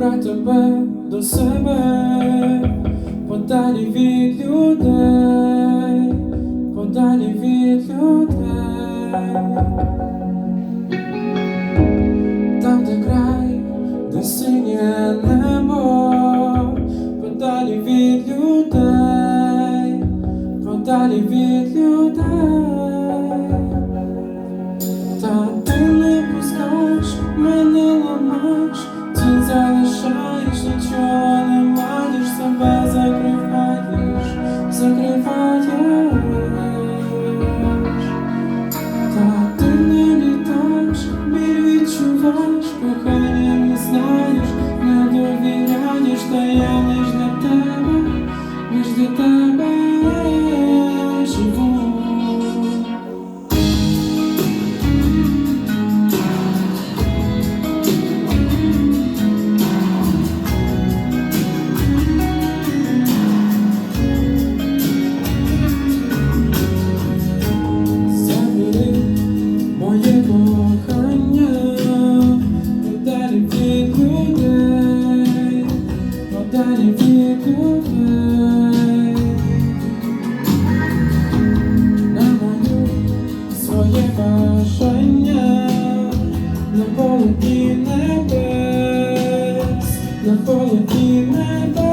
забрати тебе до себе, подалі від людей, подалі від людей, там, де край, де синє небо, подалі від людей, подалі від людей. trying На мою своє бажання На полоні небес На полоні небес.